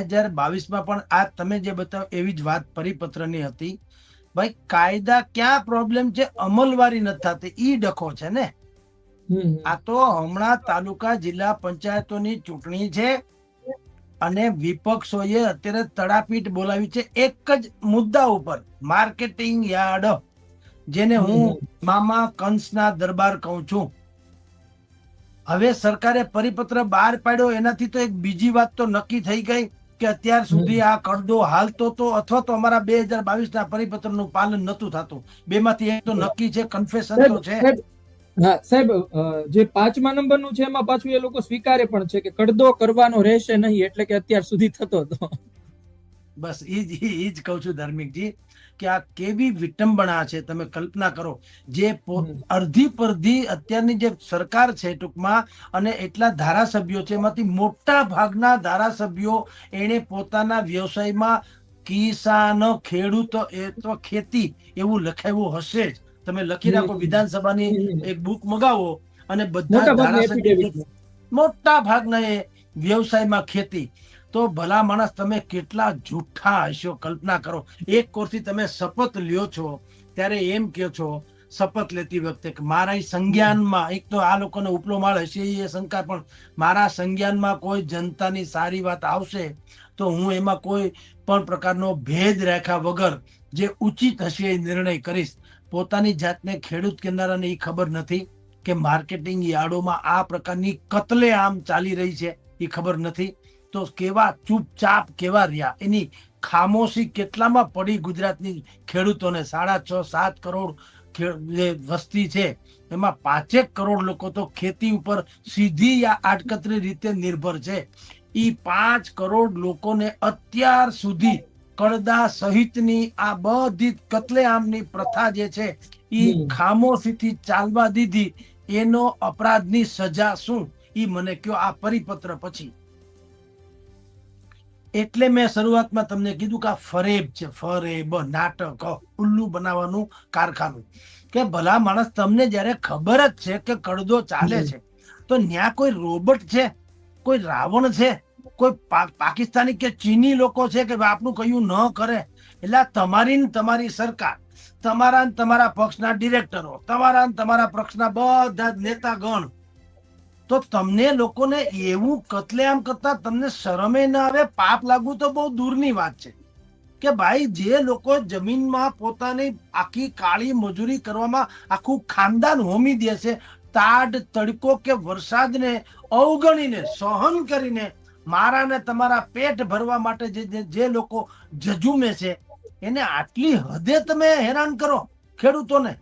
હજાર બાવીસમાં પણ આ તમે જે બતાવ એવી જ વાત પરિપત્રની હતી. ભાઈ કાયદા ક્યાં પ્રોબ્લેમ છે? અમલવારી નથી થતી. ઈ ડખો છે ને. આ તો હમણાં તાલુકા જિલ્લા પંચાયતોની ચૂંટણી છે અને વિપક્ષોએ અત્યારે તડાપીટ બોલાવી છે એક જ મુદ્દા ઉપર. માર્કેટિંગ યાર્ડ જેને હું મામા કંસના દરબાર કહું છું. હવે સરકારે પરિપત્ર બહાર પાડ્યો એનાથી તો એક બીજી વાત તો નક્કી થઈ ગઈ. કે અત્યાર સુધી આ કરદો હાલતો તો અથવા તો અમારા બે હજાર બાવીસ ના પરિપત્રનું પાલન નતું થતું. બેમાંથી એક તો નક્કી છે કન્ફેશન તો છે. હા, સાહેબ જે પાંચમા નંબરનું છે, એમાં પાછું એ લોકો સ્વીકારે પણ છે કે કડદો કરવાનો રહેશે નહીં, એટલે કે અત્યાર સુધી થતો હતો. બસ એ જ એ જ કહું છું ધાર્મિકજી કે આ કેવી વિટંબણા છે તમે કલ્પના કરો જે અડધી પરધી અત્યારની જે સરકાર છે ટૂંકમાં અને એટલા ધારાસભ્યો છે એમાંથી મોટા ભાગના ધારાસભ્યો એણે પોતાના વ્યવસાયમાં કિસાન ખેડૂત એ તો ખેતી એવું લખાયું હશે જ તમે લખી રાખો. વિધાનસભાની. એક બુક મગાવો અને બધા ધારાસભ્યો મોટા ભાગના એ વ્યવસાયમાં ખેતી તો ભલા માણસ તમે કેટલા જૂઠા હશો, કલ્પના કરો. એક કોરથી તમે શપથ લ્યો છો, ત્યારે એમ કહો છો, શપથ લેતી વખતે કે મારા સંજ્ઞાનમાં, એક તો આ લોકોને ઉપલો માળ હશે એ શંકા, પણ મારા સંજ્ઞાનમાં કોઈ જનતાની સારી વાત આવશે તો હું એમાં કોઈ પણ પ્રકારનો ભેદ રાખ્યા વગર જે ઉચિત હશે એ નિર્ણય કરીશ. પોતાની જાતને ખેડૂત કિનારાને એ ખબર નથી કે માર્કેટિંગ યાર્ડોમાં આ પ્રકારની કતલે આમ ચાલી રહી છે એ ખબર નથી. તો કેવા ચૂપચાપ કેવા રહ્યા? એની ખામોશી કેટલામાં પડી ગુજરાતની ખેડૂતોને? સાડા છ સાત કરોડ જે વસ્તી છે એમાં પાંચેક કરોડ લોકો તો ખેતી ઉપર સીધી યા આડકતરી રીતે નિર્ભર છે. એ પાંચ કરોડ લોકોને અત્યાર સુધી કડદા સહિતની આ બધી કતલેઆમની પ્રથા જે છે એ. ખામોશીથી ચાલવા દીધી. એનો અપરાધની સજા શું? એ મને કયો આ પરિપત્ર પછી. એટલે મેં શરૂઆતમાં તમને કીધું કે આ ફરેબ છે, ફરેબ, નાટક ઉલ્લુ બનાવવાનું કારખાનું. કે ભલા માણસ તમને જ્યારે ખબર જ છે કે કડદો ચાલે છે, તો ત્યાં કોઈ રોબોટ છે, કોઈ રાવણ છે, કોઈ પાકિસ્તાની કે ચીની લોકો છે કે આપનું કયું ન કરે? એટલે તમારી ને તમારી સરકાર, તમારા ને તમારા પક્ષના ડિરેક્ટરો, તમારા ને તમારા પક્ષના બધા જ નેતાગણ તો તમને લોકોને એવું કતલેઆમ કરતા તમને શરમે ન આવે, પાપ લાગવું તો બહુ દૂરની વાત છે. કે ભાઈ, જે લોકો જમીનમાં પોતાની આખી કાળી મજૂરી કરવામાં આખું ખાનદાન હોમી દે છે, તાડ, તડકો કે વરસાદને અવગણીને, સહન કરીને મારા ને તમારા પેટ ભરવા માટે જે, જે- જે લોકો જજુમે છે, એને આટલી હદે તમે હેરાન કરો ખેડૂતોને.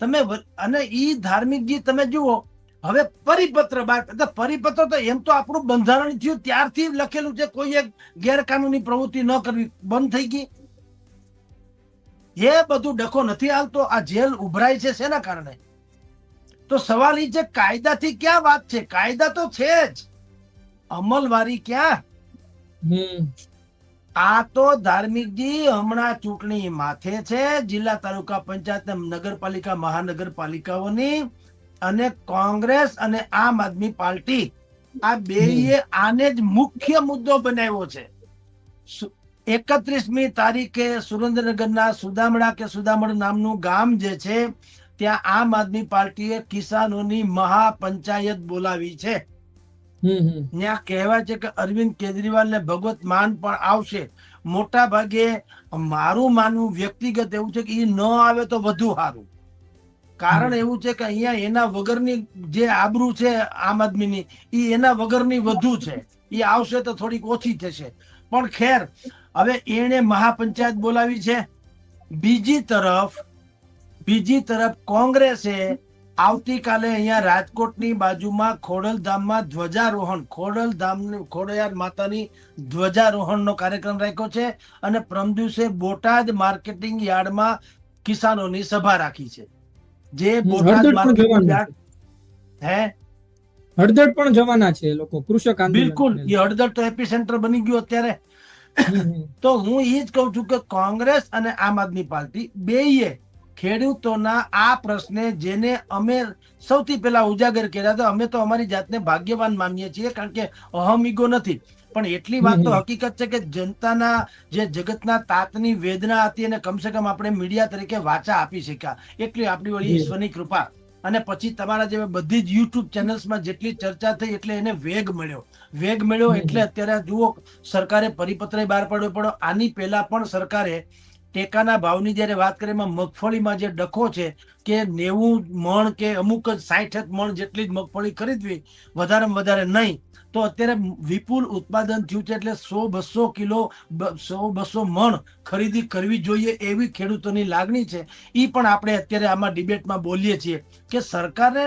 તમે અને ઈ ધાર્મિકજી તમે જુઓ હવે પરિપત્ર બાર પરિપત્ર તો એમ તો આપણું બંધારણ થયું ત્યારથી લખેલું છે કોઈ એક ગેરકાનૂની પ્રવૃત્તિ ન કરવી બંધ થઈ ગઈ. એ બધું ડખો નથી હાલતો આ જેલ ઉભરાય છે શેના કારણે? તો સવાલ ઈ છે કાયદાથી ક્યાં વાત છે? કાયદા તો છે જ. અમલવારી ક્યાં. આ તો ધાર્મિકજી હમણાં ચૂંટણી માથે છે જિલ્લા તાલુકા પંચાયત નગરપાલિકા મહાનગરપાલિકાઓની અને કોંગ્રેસ અને આમ આદમી પાર્ટી આ બેયે આને જ મુખ્ય મુદ્દો બનાવ્યો છે. એકત્રીસમી તારીખે સુરેન્દ્રનગરના સુદામડા કે સુદામડ નામનું ગામ જે છે ત્યાં આમ આદમી પાર્ટીએ કિસાનોની મહાપંચાયત બોલાવી છે. ત્યાં કહેવાય છે કે અરવિંદ કેજરીવાલ ને ભગવત માન પણ આવશે. મોટા ભાગે મારું માનવું વ્યક્તિગત એવું છે કે એ ન આવે તો વધુ સારું. કારણ એવું છે કે અહીંયા એના વગરની જે આબરૂ છે આમ આદમીની એ એના વગરની વધુ છે. એ આવશે તો થોડીક ઓછી થશે. પણ ખેર, હવે એણે મહાપંચાયત બોલાવી છે. બીજી તરફ બીજી તરફ કોંગ્રેસે આવતીકાલે અહીંયા રાજકોટની બાજુમાં ખોડલધામમાં ધ્વજારોહણ, ખોડલધામ, ખોડિયાર માતાની ધ્વજારોહણનો કાર્યક્રમ રાખ્યો છે અને પ્રમ બોટાદ માર્કેટિંગ યાર્ડમાં કિસાનોની સભા રાખી છે. જે બોટાદ હળદર પણ જવાના હે? હળદર પણ જવાના છે લોકો કૃષક આંદોલન બિલકુલ એ હળદર તો એપી સેન્ટર બની ગયું અત્યારે. તો હું એ જ કહું છું કે કોંગ્રેસ અને આમ આદમી પાર્ટી બેયે ખેડૂતોના આ પ્રશ્ને જેને અમે સૌથી પહેલા ઉજાગર કર્યા હતા અમે તો અમારી જાતને ભાગ્યવાન માનીએ છીએ કારણ કે અહમિગો નથી. પણ એટલી વાત તો હકીકત છે કે જનતાના જે જગતના તાતની વેદના હતી અને કમસે કમ આપણે મીડિયા તરીકે વાચા આપી શક્યા. એટલી આપણી વળી ઈશ્વરની કૃપા. અને પછી તમારા જેવા બધી જ યુટ્યુબ ચેનલ્સમાં જેટલી ચર્ચા થઈ એટલે એને વેગ મળ્યો. વેગ મળ્યો એટલે અત્યારે જુઓ સરકારે પરિપત્ર બહાર પાડ્યો પડ્યો આની પહેલા પણ સરકારે ટેકાના ભાવની જ્યારે વાત કરીએ એમાં મગફળીમાં જે ડખો છે, કે નેવું મણ કે અમુક જ સાઠ મણ જેટલી જ મગફળી ખરીદવી, વધારેમાં વધારે નહીં. તો અત્યારે વિપુલ ઉત્પાદન થયું છે એટલે સો બસો કિલો સો બસો મણ ખરીદી કરવી જોઈએ એવી ખેડૂતોની લાગણી છે. એ પણ આપણે અત્યારે આમાં ડિબેટમાં બોલીએ છીએ કે સરકારે